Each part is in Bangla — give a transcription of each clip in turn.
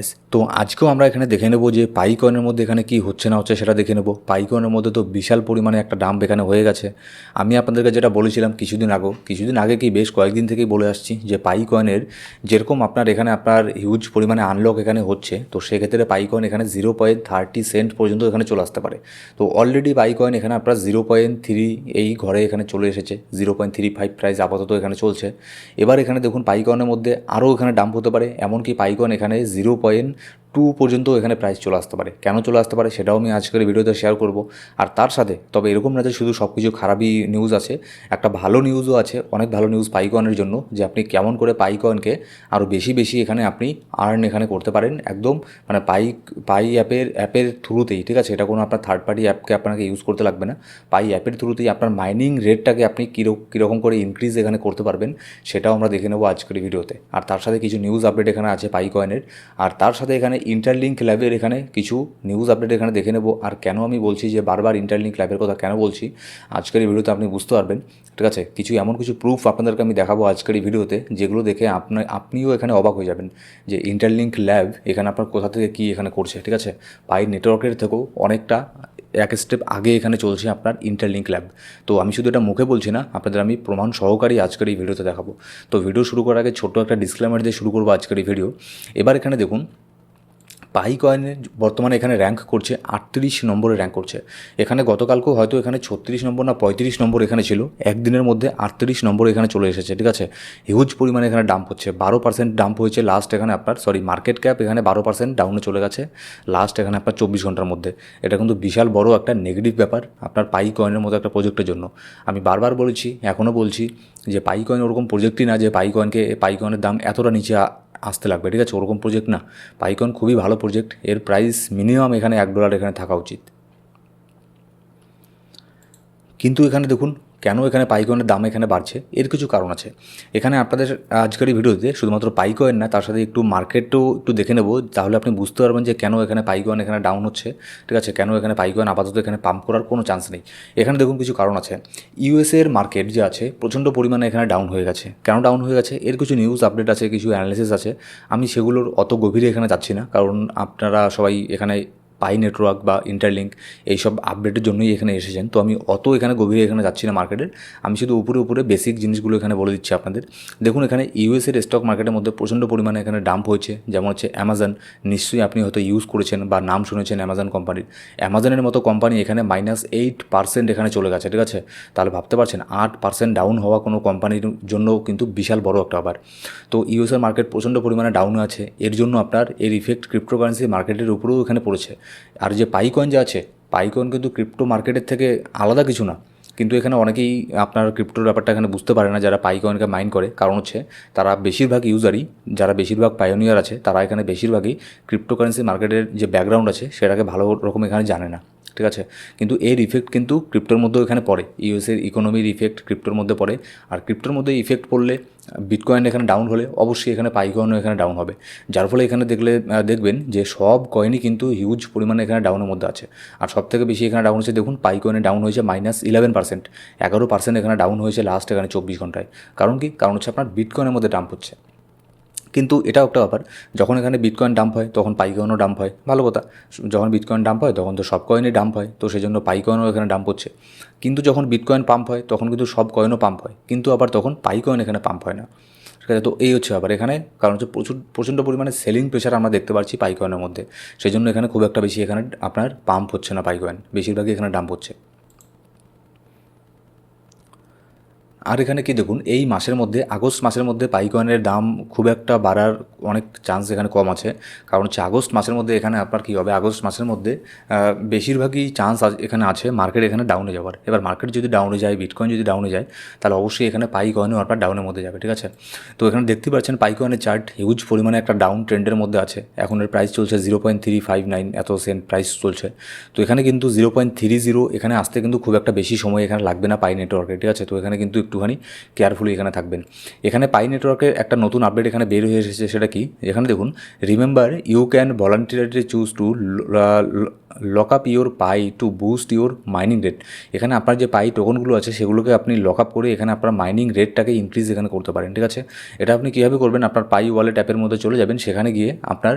গাইস তো আজকেও আমরা এখানে দেখে নেব যে পাই কয়েনের মধ্যে এখানে কি হচ্ছে না হচ্ছে সেটা দেখে নেব। পাই কয়েনের মধ্যে তো বিশাল পরিমাণে একটা ডাম্প এখানে হয়ে গেছে। আমি আপনাদেরকে যেটা বলেছিলাম কিছুদিন আগেও, কিছুদিন আগে কি বেশ কয়েকদিন থেকেই বলে আসছি যে পাই কয়েনের যেরকম আপনার এখানে আপনার হিউজ পরিমাণে আনলক এখানে হচ্ছে, তো সেক্ষেত্রে পাই কয়েন এখানে জিরো পয়েন্ট থার্টি সেন্ট পর্যন্ত এখানে চলে আসতে পারে। তো অলরেডি পাই কয়েন এখানে আপনার জিরো পয়েন্ট থ্রি এই ঘরে এখানে চলে এসেছে zero point three five price আপাতত এখানে চলছে। এবার এখানে দেখুন পাই কয়েনের মধ্যে আরও এখানে ডাম্প হতে পারে, এমনকি পাই কয়েন এখানে জিরো পয়েন্ট টু পর্যন্ত এখানে প্রাইস চলে আসতে পারে। কেন চলে আসতে পারে সেটাও আমি আজকের ভিডিওতে শেয়ার করব। আর তার সাথে, তবে এরকম না যে শুধু সব কিছু খারাপই নিউজ আছে, একটা ভালো নিউজও আছে, অনেক ভালো নিউজ পাইকনের জন্য, যে আপনি কেমন করে পাইকনকে আরও বেশি বেশি এখানে আপনি আর্ন এখানে করতে পারেন। একদম মানে পাই পাই অ্যাপের অ্যাপের থ্রুতেই ঠিক আছে? এটা কোনো আপনার থার্ড পার্টি অ্যাপকে আপনাকে ইউজ করতে লাগবে না। পাই অ্যাপের থ্রুতেই আপনার মাইনিং রেটটাকে আপনি কীরকম করে ইনক্রিজ এখানে করতে পারবেন, সেটাও আমরা দেখে নেব আজকের ভিডিওতে। আর তার সাথে কিছু নিউজ আপডেট এখানে আছে পাই কয়েনের আর তার সাথে এখানে ইন্টারলিঙ্ক ল্যাবের এখানে কিছু নিউজ আপডেট এখানে দেখে নেব। আর কেন আমি বলছি যে বারবার ইন্টারলিঙ্ক ল্যাবের কথা কেন বলছি, আজকের এই ভিডিওতে আপনি বুঝতে পারবেন। ঠিক আছে? কিছু এমন কিছু প্রুফ আপনাদেরকে আমি দেখাবো আজকের এই ভিডিওতে, যেগুলো দেখে আপনার আপনিও এখানে অবাক হয়ে যাবেন যে ইন্টারলিঙ্ক ল্যাব এখানে আপনার কোথা থেকে কী এখানে করছে, ঠিক আছে? পাই নেটওয়ার্কের থেকেও অনেকটা এক স্টেপ আগে এখানে চলছে আপনার ইন্টারলিঙ্ক ল্যাব তো আমি শুধু এটা মুখে বলছি না, আপনাদের আমি প্রমাণ সহকারী আজকের এই ভিডিওতে দেখাবো। তো ভিডিও শুরু করার আগে ছোট্ট একটা ডিসক্লেমার দিয়ে শুরু করব আজকের এই ভিডিও। এবার এখানে দেখুন পাই কয়েনের বর্তমানে এখানে র্যাঙ্ক করছে আটত্রিশ নম্বরে র্যাঙ্ক করছে। এখানে গতকালকেও হয়তো এখানে ছত্রিশ নম্বর না পঁয়ত্রিশ নম্বর এখানে ছিল। একদিনের মধ্যে আটত্রিশ নম্বর এখানে চলে এসেছে, ঠিক আছে? হিউজ পরিমাণে এখানে ডাম্প হচ্ছে। বারো পার্সেন্ট ডাম্প হয়েছে লাস্ট এখানে আপনার সরি মার্কেট ক্যাপ এখানে বারো পার্সেন্ট ডাউনে চলে গেছে। লাস্ট এখানে আপনার চব্বিশ ঘণ্টার মধ্যে। এটা কিন্তু বিশাল বড় একটা নেগেটিভ ব্যাপার আপনার পাই কয়েনের মতো একটা প্রজেক্টের জন্য। আমি বারবার বলেছি এখনও বলছি যে পাই কয়েন ওরকম প্রজেক্টই না যে পাই কয়েনকে পাই কয়েনের দাম এতটা নিচে আসতে লাগবে, ঠিক আছে? ওরকম প্রজেক্ট না। পাইকন খুবই ভালো প্রজেক্ট এর প্রাইস মিনিমাম এখানে এক ডলার এখানে থাকা উচিত। কিন্তু এখানে দেখুন কেন এখানে পাইকয়েনের দাম এখানে বাড়ছে? এর কিছু কারণ আছে। এখানে আপনাদের আজকের ভিডিওতে শুধুমাত্র পাইকয়েন না, তার সাথে একটু মার্কেটও একটু দেখে নেব। তাহলে আপনি বুঝতে পারবেন যে কেন এখানে পাইকয়েন এখানে ডাউন হচ্ছে। ঠিক আছে? কেন এখানে পাইকয়েন আপাতত এখানে পাম্প করার কোনো চান্স নেই। এখানে দেখুন কিছু কারণ আছে। ইউএসএর মার্কেট যে আছে, প্রচণ্ড পরিমাণে এখানে ডাউন হয়ে গেছে। কেন ডাউন হয়ে গেছে? এর কিছু নিউজ আপডেট আছে, কিছু অ্যানালিসিস আছে। আমি সেগুলোর অত গভীরে এখানে যাচ্ছি না। কারণ আপনারা সবাই এখানে পাই নেটওয়ার্ক বা ইন্টারলিঙ্ক এইসব আপডেটের জন্যই এখানে এসেছেন। তো আমি অত এখানে গভীরে এখানে যাচ্ছি না মার্কেটের আমি শুধু উপরে উপরে বেসিক জিনিসগুলো এখানে বলে দিচ্ছি আপনাদের। দেখুন, এখানে ইউএসের স্টক মার্কেটের মধ্যে প্রচণ্ড পরিমাণে এখানে ডাম্প হয়েছে। যেমন হচ্ছে অ্যামাজন নিশ্চয়ই আপনি হয়তো ইউজ করেছেন বা নাম শুনেছেন অ্যামাজন কোম্পানির অ্যামাজনের মতো কোম্পানি এখানে মাইনাস এইট পার্সেন্ট এখানে চলে গেছে, ঠিক আছে? তাহলে ভাবতে পারছেন আট পার্সেন্ট ডাউন হওয়া কোনো কোম্পানির জন্য কিন্তু বিশাল বড় একটা আবার তো ইউএসের মার্কেট প্রচণ্ড পরিমাণে ডাউন আছে। এর জন্য আপনার এর ইফেক্ট ক্রিপ্টোকারেন্সি মার্কেটের উপরেও এখানে পড়েছে। আর যে পাইকয়েন যা আছে পাইকয়েন কিন্তু ক্রিপ্টো মার্কেটের থেকে আলাদা কিছু না। কিন্তু এখানে অনেকেই আপনার ক্রিপ্টোর ব্যাপারটা এখানে বুঝতে পারে না, যারা পাইকয়েনকে মাইন করে। কারণ হচ্ছে, তারা বেশিরভাগ ইউজারই যারা বেশিরভাগ পায়োনিয়ার আছে, তারা এখানে বেশিরভাগই ক্রিপ্টোকারেন্সি মার্কেটের যে ব্যাকগ্রাউন্ড আছে, সেটাকে ভালো রকম এখানে জানে না। ঠিক আছে? কিন্তু এর ইফেক্ট কিন্তু ক্রিপ্টোর মধ্যেও এখানে পড়ে। ইউএসের ইকোনমির ইফেক্ট ক্রিপ্টোর মধ্যে পড়ে। আর ক্রিপ্টোর মধ্যে ইফেক্ট পড়লে বিটকয়েন এখানে ডাউন হলে অবশ্যই এখানে পাই কয়েনও এখানে ডাউন হবে। যার ফলে এখানে দেখলে দেখবেন যে সব কয়েনই কিন্তু হিউজ পরিমাণে এখানে ডাউনের মধ্যে আছে। আর সব থেকে বেশি এখানে ডাউন হচ্ছে দেখুন পাই কয়েনে ডাউন হয়েছে মাইনাস ইলেভেন পার্সেন্ট এগারো পার্সেন্ট এখানে ডাউন হয়েছে লাস্ট এখানে চব্বিশ ঘন্টায়। কারণ কি? কারণ হচ্ছে আপনার বিটকয়েনের মধ্যে ডাম্প হচ্ছে। কিন্তু এটাও একটা ব্যাপার, যখন এখানে বিটকয়েন ডাম্প হয়, তখন পাইকয়েনও ডাম্প হয়। ভালো কথা, যখন বিটকয়েন ডাম্প হয়, তখন তো সব কয়েনই ডাম্প হয়, তো সেই জন্য পাইকয়েনও এখানে ডাম্প হচ্ছে। কিন্তু যখন বিটকয়েন পাম্প হয়, তখন কিন্তু সব কয়েনও পাম্প হয়, কিন্তু আবার তখন পাইকয়েন এখানে পাম্প হয় না। ঠিক আছে, তো এই হচ্ছে ব্যাপার। এখানে কারণ হচ্ছে প্রচুর, প্রচণ্ড পরিমাণে সেলিং প্রেশার আমরা দেখতে পাচ্ছি পাইকয়েনের মধ্যে। সেই জন্য এখানে খুব একটা বেশি এখানে আপনার পাম্প হচ্ছে না পাইকয়েন বেশিরভাগই এখানে ডাম্প হচ্ছে। আর এখানে কি দেখুন, এই মাসের মধ্যে, আগস্ট মাসের মধ্যে পাইকয়েনের দাম খুব একটা বাড়ার অনেক চান্স এখানে কম আছে। কারণ হচ্ছে আগস্ট মাসের মধ্যে এখানে আপনার কী হবে, আগস্ট মাসের মধ্যে বেশিরভাগই চান্স এখানে আছে মার্কেট এখানে ডাউনে যাওয়ার। এবার মার্কেট যদি ডাউনে যায় বিটকয়েন যদি ডাউনে যায়, তাহলে অবশ্যই এখানে পাই কয়েনও আপনার ডাউনের মধ্যে যাবে, ঠিক আছে? তো এখানে দেখতে পাচ্ছেন পাই কয়েনের চার্ট হিউজ পরিমাণে একটা ডাউন ট্রেন্ডের মধ্যে আছে। এখন এর প্রাইস চলছে zero point three five nine এত সেন্ট প্রাইস চলছে। তো এখানে কিন্তু জিরো পয়েন্ট থ্রি জিরো এখানে আসতে কিন্তু খুব একটা বেশি সময় এখানে লাগবে না পাই নেটওয়ার্কে ঠিক আছে? তো এখানে কিন্তু একটুখানি কেয়ারফুলি এখানে থাকবেন। এখানে পাই নেটওয়ার্কের একটা নতুন আপডেট এখানে বের হয়ে এসেছে, সেটা কি? এখানে দেখুন remember you can voluntarily choose to lock up your Pi to boost your mining rate এখানে আপনার যে পাই টোকনগুলো আছে, সেগুলোকে আপনি লক আপ করে এখানে আপনার মাইনিং রেটটাকে ইনক্রিজ এখানে করতে পারেন, ঠিক আছে? এটা আপনি কীভাবে করবেন? আপনার পাই ওয়ালেট অ্যাপের মধ্যে চলে যাবেন, সেখানে গিয়ে আপনার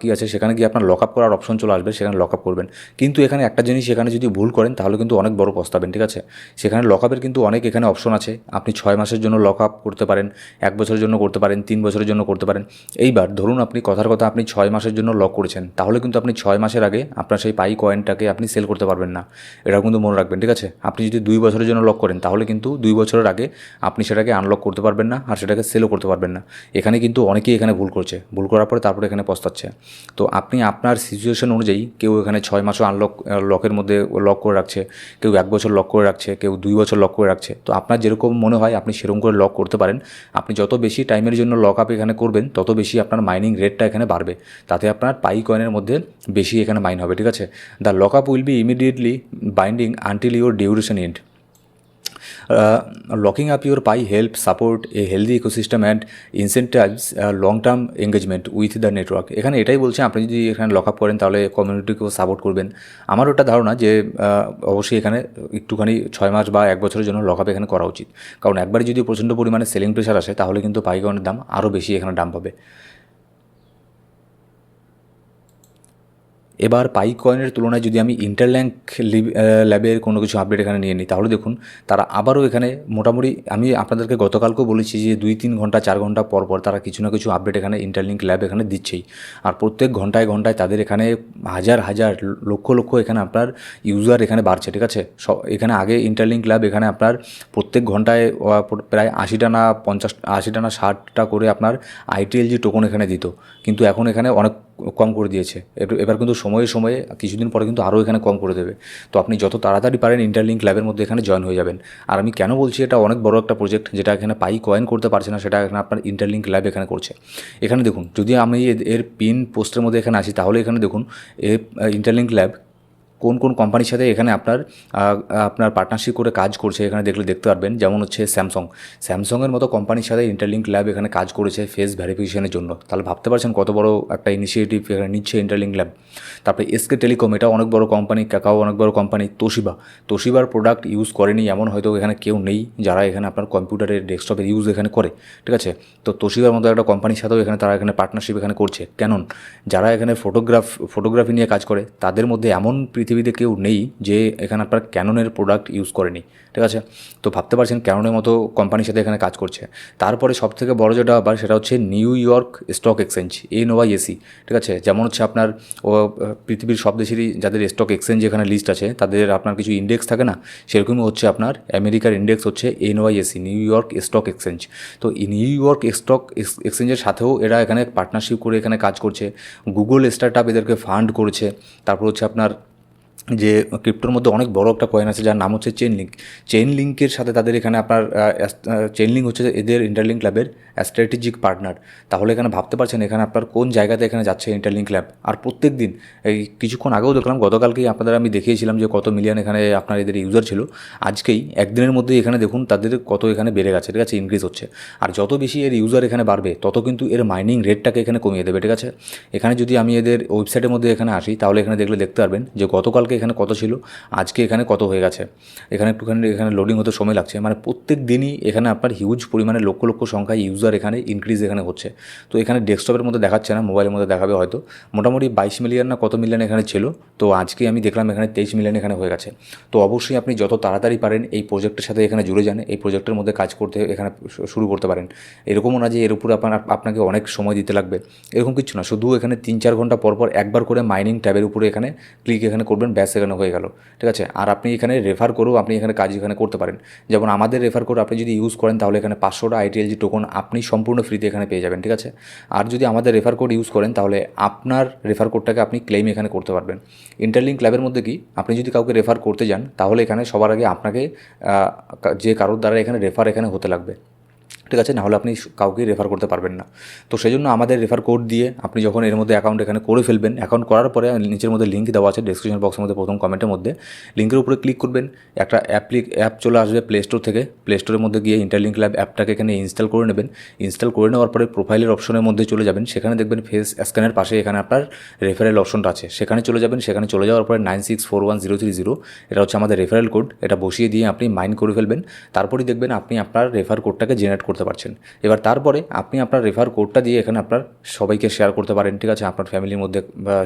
কি আছে? সেখানে গিয়ে আপনার লক আপ করার অপশন চলে আসবে, সেখানে লক আপ করবেন। কিন্তু এখানে একটা জিনিস, এখানে যদি ভুল করেন, তাহলে কিন্তু অনেক বড় পস্তাবেন, ঠিক আছে? সেখানে লক আপের কিন্তু অনেক এখানে অপশন আছে। আপনি ছয় মাসের জন্য লক আপ করতে পারেন, এক বছরের জন্য করতে পারেন, তিন বছরের জন্য করতে পারেন। এইবার ধরুন আপনি কথার কথা আপনি ছয় মাসের জন্য লক করেছেন, তাহলে কিন্তু আপনি ছয় মাসের আগে আপনার সেই পাই কয়েনটাকে আপনি সেল করতে পারবেন না। এটা কিন্তু মনে রাখবেন, ঠিক আছে? আপনি যদি দুই বছরের জন্য লক করেন, তাহলে কিন্তু দুই বছরের আগে আপনি সেটাকে আনলক করতে পারবেন না আর সেটাকে সেলও করতে পারবেন না। এখানে কিন্তু অনেকেই এখানে ভুল করছে। ভুল করার পরে তারপরে এখানে পস্তাচ্ছে। তো আপনি আপনার সিচুয়েশন অনুযায়ী কেউ এখানে ছয় মাসও আনলক লকের মধ্যে লক করে রাখছে, কেউ এক বছর লক করে রাখছে, কেউ দুই বছর লক করে রাখছে। তো আপনার যেরকম মনে হয় আপনি সেরকম করে লক করতে পারেন। আপনি যত বেশি টাইমের জন্য লক আপ এখানে করবেন, তত বেশি আপনার মাইনিং রেটটা এখানে বাড়বে। তাতে আপনার পাই কয়েনের মধ্যে বেশি এখানে মাইন হবে, ঠিক আছে? The lock up will be immediately binding until your duration end locking up your Pi help support a healthy ecosystem and incentives long term engagement with the network এখানে এটাই বলছে, আপনি যদি এখানে লক আপ করেন তাহলে কমিউনিটিকেও সাপোর্ট করবেন। আমার ওটা ধারণা যে অবশ্যই এখানে একটুখানি ছয় মাস বা এক বছরের জন্য লক আপ এখানে করা উচিত। কারণ একবারে যদি প্রচণ্ড পরিমাণে সেলিং প্রেশার আসে, তাহলে কিন্তু পাইকনের দাম আরও বেশি এখানে দাম পাবে এবার পাই কয়েনের তুলনায় যদি আমি ইন্টারল্যাঙ্ক ল্যাবের কোনো কিছু আপডেট এখানে নিয়ে নিই, তাহলে দেখুন তারা আবারও এখানে মোটামুটি, আমি আপনাদেরকে গতকালকেও বলেছি যে দুই, তিন ঘণ্টা, চার ঘণ্টা পর পর তারা কিছু না কিছু আপডেট এখানে ইন্টারলিঙ্ক ল্যাব এখানে দিচ্ছেই। আর প্রত্যেক ঘন্টায় ঘন্টায় তাদের এখানে হাজার হাজার, লক্ষ লক্ষ এখানে আপনার ইউজার এখানে বাড়ছে, ঠিক আছে? সব এখানে আগে ইন্টারলিঙ্ক ল্যাব এখানে আপনার প্রত্যেক ঘন্টায় প্রায় আশিটা না পঞ্চাশ আশিটা না ষাটটা করে আপনার আইটিএলজি টোকন এখানে দিত। কিন্তু এখন এখানে অনেক কম করে দিয়েছে। এবার- কিন্তু সময়ে সময়ে কিছুদিন পরে কিন্তু আরও এখানে কম করে দেবে। তো আপনি যত তাড়াতাড়ি পারেন ইন্টারলিঙ্ক ল্যাবের মধ্যে এখানে জয়েন হয়ে যাবেন। আর আমি কেন বলছি এটা অনেক বড় একটা প্রজেক্ট যেটা এখানে পাই কয়েন করতে পারছে না, সেটা এখানে আপনার ইন্টারলিঙ্ক ল্যাব এখানে করছে। এখানে দেখুন, যদি আমি এর পিন পোস্টের মধ্যে এখানে আসি, তাহলে এখানে দেখুন, এ ইন্টারলিঙ্ক ল্যাব কোন কোন কোম্পানির সাথে এখানে আপনার আপনার পার্টনারশিপ করে কাজ করছে এখানে দেখলে দেখতে পারবেন। যেমন হচ্ছে স্যামসং স্যামসংয়ের মতো কোম্পানির সাথে ইন্টারলিঙ্ক ল্যাব এখানে কাজ করেছে ফেস ভ্যারিফিকেশনের জন্য। তাহলে ভাবতে পারছেন কত বড় একটা ইনিশিয়েটিভ এখানে নিচ্ছে ইন্টারলিঙ্ক ল্যাব তারপরে এসকে টেলিকম এটা অনেক বড় কোম্পানি কাকাও অনেক বড় কোম্পানি তোশিবা তোশিবার প্রোডাক্ট ইউজ করেনি, এমন হয়তো এখানে কেউ নেই যারা এখানে আপনার কম্পিউটারের ডেস্কটপের ইউজ এখানে করে। ঠিক আছে? তো তোশিবার মতো একটা কোম্পানির সাথেও এখানে তারা এখানে পার্টনারশিপ এখানে করছে। কেন যারা এখানে ফটোগ্রাফ ফটোগ্রাফি নিয়ে কাজ করে, তাদের মধ্যে এমন পৃথিবীতে কেউ নেই যে এখানে আপনার ক্যাননের প্রোডাক্ট ইউজ করেনি, ঠিক আছে? তো ভাবতে পারছেন ক্যাননের মতো কোম্পানির সাথে এখানে কাজ করছে। তারপরে সব থেকে বড় যেটা আবার সেটা হচ্ছে নিউ ইয়র্ক স্টক এক্সচেঞ্জ এ নোয়া এসি ঠিক আছে? যেমন হচ্ছে আপনার, ও পৃথিবীর সব দেশেরই যাদের স্টক এক্সচেঞ্জ এখানে লিস্ট আছে, তাদের আপনার কিছু ইন্ডেক্স থাকে না? সেরকমই হচ্ছে আপনার আমেরিকার ইন্ডেক্স হচ্ছে NYSE New York stock exchange তো নিউ ইয়র্ক স্টক এক্সচেঞ্জের সাথেও এরা এখানে পার্টনারশিপ করে এখানে কাজ করছে। গুগল স্টার্ট আপ এদেরকে ফান্ড করেছে। তারপর হচ্ছে আপনার যে ক্রিপ্টোর মধ্যে অনেক বড় একটা কয়েন আছে যার নাম হচ্ছে চেন লিঙ্ক চেন লিঙ্কের সাথে তাদের এখানে আপনার চেন লিঙ্ক হচ্ছে এদের ইন্টারলিঙ্ক ল্যাবের স্ট্র্যাটেজিক পার্টনার তাহলে এখানে ভাবতে পারছেন এখানে আপনার কোন জায়গাতে এখানে যাচ্ছে ইন্টারলিঙ্ক ল্যাব আর প্রত্যেক দিন, এই কিছুক্ষণ আগেও দেখলাম, গতকালকেই আপনাদের আমি দেখিয়েছিলাম যে কত মিলিয়ন এখানে আপনার এদের ইউজার ছিল। আজকেই একদিনের মধ্যেই এখানে দেখুন তাদের কত এখানে বেড়ে গেছে, ঠিক আছে? ইনক্রিজ হচ্ছে। আর যত বেশি এর ইউজার এখানে বাড়বে, তত কিন্তু এর মাইনিং রেটটাকে এখানে কমিয়ে দেবে, ঠিক আছে? এখানে যদি আমি এদের ওয়েবসাইটের মধ্যে এখানে আসি, তাহলে এখানে দেখলে দেখতে পারবেন যে গতকালকে এখানে কত ছিল? আজকে এখানে কত হয়ে গেছে? এখানে একটুখানি, এখানে লোডিং হতে সময় লাগছে। মানে প্রত্যেক দিনই এখানে আপনার হিউজ পরিমাণে লক্ষ লক্ষ সংখ্যায় ইউজার এখানে ইনক্রিজ এখানে হচ্ছে। তো এখানে ডেস্কটপের মধ্যে দেখাচ্ছে না মোবাইলের মধ্যে দেখাবে হয়তো। মোটামুটি বাইশ মিলিয়ন না কত মিলিয়ন এখানে ছিল? তো আজকে আমি দেখলাম এখানে তেইশ মিলিয়ন এখানে হয়ে গেছে। তো অবশ্যই আপনি যত তাড়াতাড়ি পারেন এই প্রজেক্টের সাথে এখানে জুড়ে যান, এই প্রজেক্টের মধ্যে কাজ করতে এখানে শুরু করতে পারেন। এরকমও না যে এর উপরে আপনার, আপনাকে অনেক সময় দিতে লাগবে। এরকম কিছু না, শুধু এখানে তিন চার ঘণ্টা পর পর একবার করে মাইনিং ট্যাবের উপরে এখানে ক্লিক এখানে করবেন, ব্যাস। এখানে হয়ে গেল, ঠিক আছে? আর আপনি এখানে রেফার করেও আপনি এখানে কাজ এখানে করতে পারেন। যেমন আমাদের রেফার করে আপনি যদি ইউজ করেন, তাহলে এখানে পাঁচশোটা আইটিএলজি টোকন আপনি সম্পূর্ণ ফ্রিতে এখানে পেয়ে যাবেন, ঠিক আছে? আর যদি আমাদের রেফার কোড ইউজ করেন, তাহলে আপনার রেফার কোডটাকে আপনি ক্লেম এখানে করতে পারবেন। ইন্টারলিঙ্ক ক্লাবের মধ্যে কি? আপনি যদি কাউকে রেফার করতে যান, তাহলে এখানে সবার আগে আপনাকে যে কারোর দ্বারা এখানে রেফার এখানে হতে লাগবে। ঠিক আছে, নাহলে আপনি কাউকেই রেফার করতে পারবেন না। তো সেই জন্য আমাদের রেফার কোড দিয়ে আপনি যখন এর মধ্যে অ্যাকাউন্ট এখানে করে ফেলবেন অ্যাকাউন্ট করার পরে নিচের মধ্যে লিঙ্ক দেওয়া আছে ডিসক্রিপশন বক্সের মধ্যে প্রথম কমেন্টের মধ্যে। লিঙ্কের উপরে ক্লিক করবেন, একটা অ্যাপ্লিক অ্যাপ চলে আসবে প্লে স্টোর থেকে। প্লে স্টোরের মধ্যে গিয়ে ইন্টারলিঙ্ক ল্যাব অ্যাপটাকে এখানে ইনস্টল করে নেবেন। ইনস্টল করে নেওয়ার পরে প্রোফাইলের অপশনের মধ্যে চলে যাবেন। সেখানে দেখবেন ফেস স্ক্যানের পাশে এখানে আপনার রেফারেল অপশনটা আছে। সেখানে চলে যাবেন, সেখানে চলে যাওয়ার পরে nine six four one zero three zero এটা হচ্ছে আমাদের রেফারেল কোড এটা বসিয়ে দিয়ে আপনি মাইন্ড করে ফেলবেন। তারপরেই দেখবেন আপনি আপনার রেফার কোডটাকে জেনারেট করতে পারছেন। এবার তারপরে আপনি আপনার রেফার কোডটা দিয়ে এখানে আপনার সবাইকে শেয়ার করতে পারেন, ঠিক আছে? আপনার ফ্যামিলির মধ্যে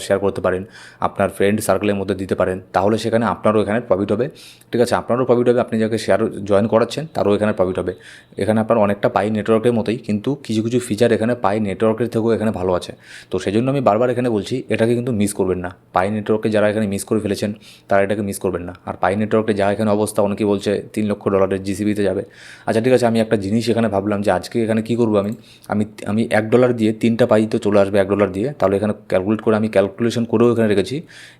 শেয়ার করতে পারেন, আপনার ফ্রেন্ড সার্কেলের মধ্যে দিতে পারেন। তাহলে সেখানে আপনারও এখানে প্রফিট হবে, ঠিক আছে? আপনারও প্রফিট হবে, আপনি যাকে শেয়ার জয়েন করাচ্ছেন, তারও এখানে প্রফিট হবে। এখানে আপনার অনেকটা পাই নেটওয়ার্কের মতোই, কিন্তু কিছু কিছু ফিচার এখানে পাই নেটওয়ার্কের থেকেও এখানে ভালো আছে। তো সেই জন্য আমি বারবার এখানে বলছি, এটাকে কিন্তু মিস করবেন না। পাই নেটওয়ার্কে যারা এখানে মিস করে ফেলেছেন, তারা এটাকে মিস করবেন না। আর পাই নেটওয়ার্কে যা এখানে অবস্থা, অনেকেই বলছে তিন লক্ষ ডলারের জিসিবিতে যাবে। আচ্ছা ঠিক আছে, আমি একটা জিনিস এখানে ভাবলাম যে আজকে এখানে কী করব আমি? আমি আমি এক ডলার দিয়ে তিনটা পাই তো চলে আসবে এক ডলার দিয়ে। তাহলে এখানে ক্যালকুলেট করে আমি ক্যালকুলেশন করেও এখানে রেখেছি।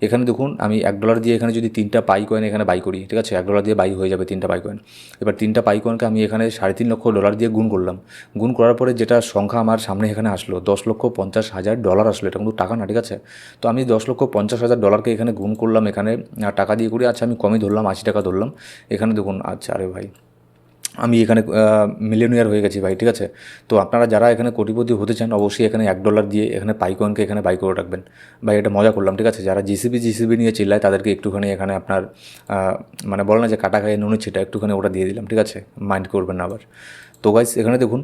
এখানে দেখুন, আমি এক ডলার দিয়ে এখানে যদি তিনটা পাই কয়েন এখানে বাই করি, ঠিক আছে? এক ডলার দিয়ে বাই হয়ে যাবে তিনটা পাই কয়েন এবার তিনটা পাই কয়েনকে আমি এখানে সাড়ে তিন লক্ষ ডলার দিয়ে গুণ করলাম। গুণ করার পরে যেটা সংখ্যা আমার সামনে এখানে আসলো, দশ লক্ষ পঞ্চাশ হাজার ডলার আসলো। এটা কিন্তু টাকা না, ঠিক আছে? তো আমি দশ লক্ষ পঞ্চাশ হাজার ডলারকে এখানে গুণ করলাম, এখানে টাকা দিয়ে করি। আচ্ছা আমি কমই ধরলাম, আশি টাকা ধরলাম। এখানে দেখুন আচ্ছা আরে ভাই। আমি এখানে মিলিয়নিয়ার হয়ে গেছি ভাই, ঠিক আছে? তো আপনারা যারা এখানে কোটিপতি হতে চান, অবশ্যই এখানে এক ডলার দিয়ে এখানে পাইকনকে এখানে বাই করে রাখবেন। ভাই, এটা মজা করলাম, ঠিক আছে? যারা জিসিবি জিসিবি নিয়ে চিল্লায়, তাদেরকে একটুখানি এখানে আপনার মানে বলে না যে কাটা খাইয়ে নুনের ছিটা, একটুখানি ওটা দিয়ে দিলাম, ঠিক আছে? মাইন্ড করবেন না আবার। তো গাইস এখানে দেখুন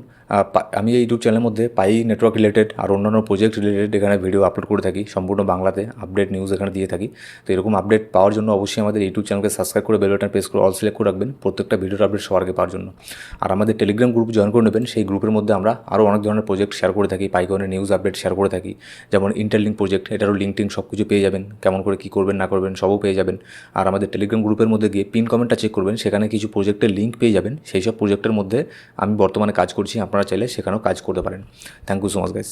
আমি এই ইউটিউব চ্যানেলের মধ্যে পাই নেটওয়ার্ক রিলেটেড আর অন্যান্য প্রজেক্ট রিলেটেড এখানে ভিডিও আপলোড করে থাকি, সম্পূর্ণ বাংলাতে আপডেট নিউজ এখানে দিয়ে থাকি। তো এরকম আপডেট পাওয়ার জন্য অবশ্যই আমাদের ইউটিউব চ্যানেলকে সাবস্ক্রাইব করে বেল বাটন প্রেস করে অল সিলেক্ট করে রাখবেন, প্রত্যেকটা ভিডিওর আপডেট সবার আগে পাওয়ার জন্য। আর আমাদের টেলিগ্রাম গ্রুপ জয়েন করে নেবেন, সেই গ্রুপের মধ্যে আমরা আরও অনেক ধরনের প্রজেক্ট শেয়ার করে থাকি পাইকনের নিউজ আপডেট শেয়ার করে থাকি। যেমন ইন্টারলিঙ্ক প্রজেক্ট এটারও লিঙ্ক টিঙ্ক সব কিছু পেয়ে যাবেন, কেমন করে কী করবেন, না করবেন, সবও পেয়ে যাবেন। আর আমাদের টেলিগ্রাম গ্রুপের মধ্যে গিয়ে পিন কমেন্টটা চেক করবেন, সেখানে কিছু প্রজেক্টের লিঙ্ক পেয়ে যাবেন। সেই সব প্রজেক্টের মধ্যে আমি বর্তমানে কাজ করছি আপনারা চাইলে সেখানেও কাজ করতে পারেন। Thank you so much guys